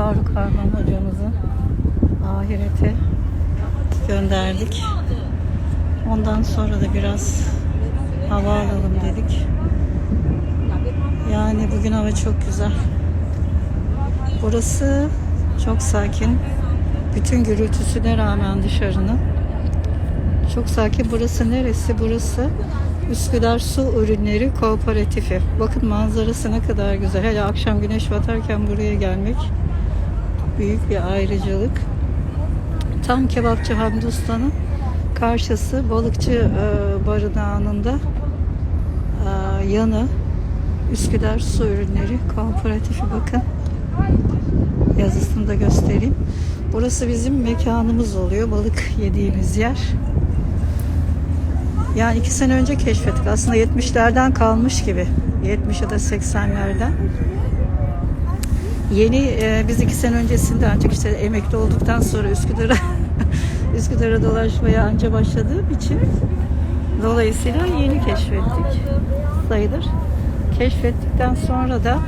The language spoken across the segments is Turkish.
Faruk Arman hocamızı ahirete gönderdik. Ondan sonra da biraz hava alalım dedik. Yani bugün hava çok güzel. Burası çok sakin. Bütün gürültüsüne rağmen dışarının. Çok sakin. Burası neresi? Burası Üsküdar Su Ürünleri Kooperatifi. Bakın manzarası ne kadar güzel. Hele akşam güneş batarken buraya gelmek büyük bir ayrıcalık. Tam kebapçı Hamdi Usta'nın karşısı balıkçı e, barınağının da e, yanı Üsküdar Su Ürünleri Kooperatifi bakın. Yazısını da göstereyim. Burası bizim mekanımız oluyor. Balık yediğimiz yer. Yani iki sene önce keşfettik. Aslında 70'lerden kalmış gibi. 70 ya da 80'lerden. Yeni e, biz iki sene öncesinde ancak işte emekli olduktan sonra Üsküdar'a Üsküdar'a dolaşmaya anca başladığım için dolayısıyla yeni keşfettik sayılır. Keşfettikten sonra da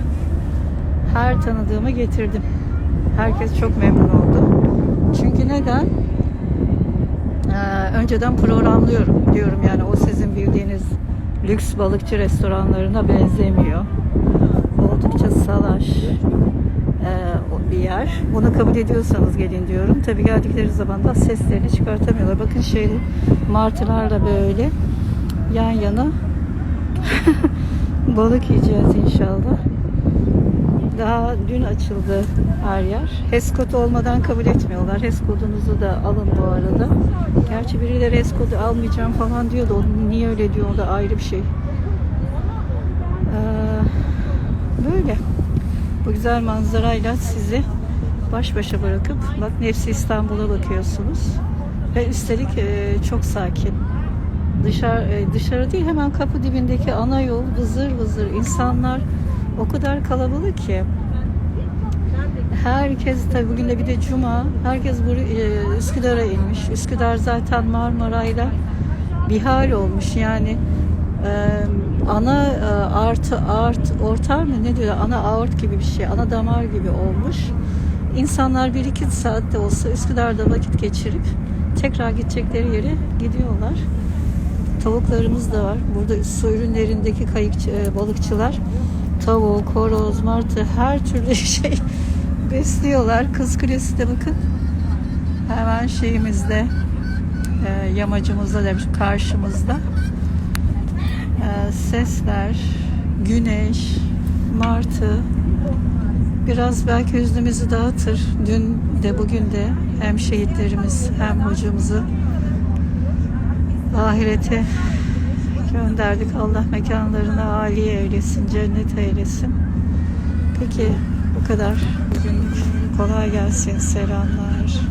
her tanıdığımı getirdim. Herkes çok memnun oldu. Çünkü neden? Ee, önceden programlıyorum diyorum yani o sizin bildiğiniz lüks balıkçı restoranlarına benzemiyor. Oldukça salaş bir yer. Bunu kabul ediyorsanız gelin diyorum. Tabii geldikleri zaman da seslerini çıkartamıyorlar. Bakın şey martılarla böyle yan yana balık yiyeceğiz inşallah. Daha dün açıldı her yer. HES kodu olmadan kabul etmiyorlar. HES kodunuzu da alın bu arada. Gerçi birileri HES kodu almayacağım falan diyor da o niye öyle diyor o da ayrı bir şey. Ee, böyle. Bu güzel manzarayla sizi baş başa bırakıp bak Nefsi İstanbul'a bakıyorsunuz. Ve üstelik e, çok sakin. Dışarı, e, dışarı değil hemen kapı dibindeki ana yol vızır vızır insanlar o kadar kalabalık ki herkes tabi bugün de bir de cuma herkes buraya e, Üsküdar'a inmiş. Üsküdar zaten Marmaray'la bir hal olmuş yani ana artı art ortar mı ne diyor ana aort gibi bir şey ana damar gibi olmuş. İnsanlar bir iki saatte olsa Üsküdar'da vakit geçirip tekrar gidecekleri yere gidiyorlar. Tavuklarımız da var. Burada su ürünlerindeki kayıkçı, balıkçılar tavuk, horoz, martı her türlü şey besliyorlar. Kız Kulesi de bakın hemen şeyimizde e, yamacımızda demiş karşımızda sesler, güneş, martı biraz belki hüznümüzü dağıtır. Dün de bugün de hem şehitlerimiz hem hocamızı ahirete gönderdik. Allah mekanlarını âli eylesin, cennet eylesin. Peki bu kadar. Bugün kolay gelsin, selamlar.